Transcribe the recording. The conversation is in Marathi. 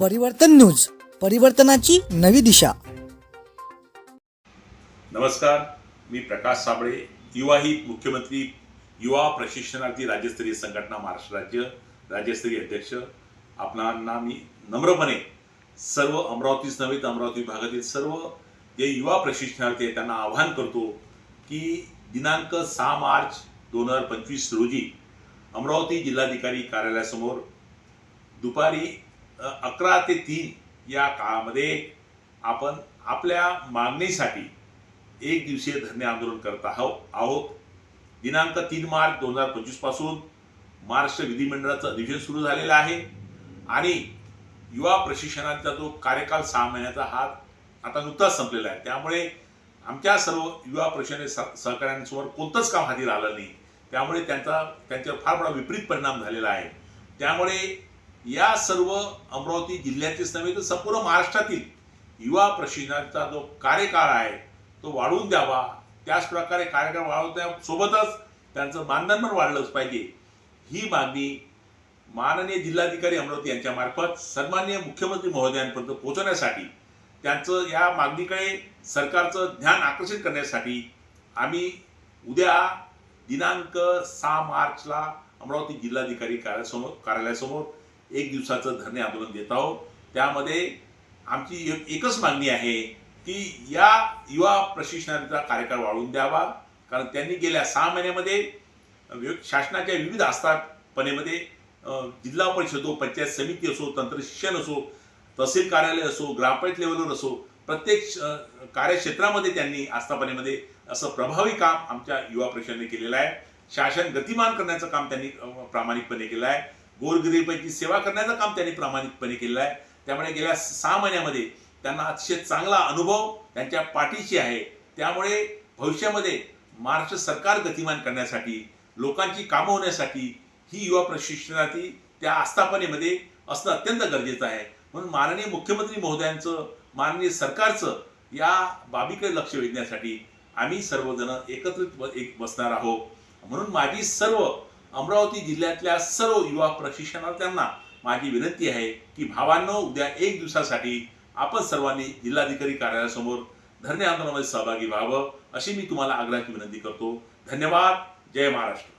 परिवर्तन न्यूज परिवर्तनाची नवी दिशा. नमस्कार मी प्रकाश साबळे युवा ही मुख्यमंत्री युवा प्रशिक्षणार्थी राज्यस्तरीय संघटना महाराष्ट्र राज्य राज्यस्तरीय अध्यक्ष. आपणांना मी नम्रपणे सर्व अमरावतीच नव्हे तर अमरावती विभागातील सर्व जे युवा प्रशिक्षणार्थी आहेत त्यांना आवाहन करतो की दिनांक सहा मार्च दोन हजार पंचवीस रोजी अमरावती जिल्हाधिकारी कार्यालयासमोर दुपारी अकरा ते तीन या काळामध्ये आपण आपल्या मागणीसाठी एक दिवसीय धरणे आंदोलन करत आहो आहोत. दिनांक तीन मार्च दोन हजार पंचवीसपासून महाराष्ट्र विधिमंडळाचं अधिवेशन सुरू झालेलं आहे. आणि युवा प्रशिक्षणाचा जो कार्यकाल सहा महिन्याचा हा आता नुकताच संपलेला आहे. त्यामुळे आमच्या सर्व युवा प्रशिक्षण सहकाऱ्यांसमोर कोणतंच काम हाती राहिलं नाही. त्यामुळे त्यांचा त्यांच्यावर फार मोठा विपरीत परिणाम झालेला आहे. त्यामुळे या सर्व अमरावती जिल्ह्याचेच नव्हे तर संपूर्ण महाराष्ट्रातील युवा प्रशिक्षणाचा जो कार्यकाळ आहे तो वाढवून द्यावा. त्याच प्रकारे कार्यक्रम वाढवण्यासोबतच त्यांचं मानधन पण वाढलंच पाहिजे. ही मागणी माननीय जिल्हाधिकारी अमरावती यांच्यामार्फत सन्माननीय मुख्यमंत्री महोदयांपर्यंत पोहोचवण्यासाठी त्यांचं या मागणीकडे सरकारचं ध्यान आकर्षित करण्यासाठी आम्ही उद्या दिनांक सहा मार्चला अमरावती जिल्हाधिकारी कार्यासमोर कार्यालयासमोर एक दिवसाचं धरणे आंदोलन देत आहोत. त्यामध्ये आमची एकच मागणी आहे की या युवा प्रशिक्षणाचा कार्यकाळ वाढवून द्यावा. कारण त्यांनी गेल्या सहा महिन्यामध्ये शासनाच्या विविध आस्थापनेमध्ये जिल्हा परिषद पंचायत समिती असो तंत्र शिक्षण असो तहसील कार्यालय असो ग्रामपंचायत लेवलवर असो प्रत्येक कार्यक्षेत्रामध्ये त्यांनी आस्थापनेमध्ये असं प्रभावी काम आमच्या युवा प्रशिक्षणाने केलेलं आहे. शासन गतिमान करण्याचं काम त्यांनी प्रामाणिकपणे केलं आहे. गोरगरीबांची सेवा करण्याचं काम त्यांनी प्रामाणिकपणे केलेलं आहे. त्यामुळे गेल्या सहा महिन्यामध्ये त्यांना अतिशय चांगला अनुभव त्यांच्या पाठीशी आहे. त्यामुळे भविष्यामध्ये महाराष्ट्र सरकार गतिमान करण्यासाठी लोकांची कामं होण्यासाठी ही युवा प्रशिक्षणार्थी त्या आस्थापनेमध्ये असणं अत्यंत गरजेचं आहे. म्हणून माननीय मुख्यमंत्री महोदयांचं माननीय सरकारचं या बाबीकडे लक्ष वेधण्यासाठी आम्ही सर्वजण एकत्रित एक बसणार आहोत. म्हणून माझी सर्व अमरावती जिल्ह्यातल्या सर्व युवा प्रशिक्षणार्थ्यांना माझी विनंती आहे की भावांनो उद्या एक दिवसासाठी आपण सर्वांनी जिल्हाधिकारी कार्यालयासमोर धरणे आंदोलनामध्ये सहभागी व्हावं अशी मी तुम्हाला आग्रहाची विनंती करतो. धन्यवाद. जय महाराष्ट्र.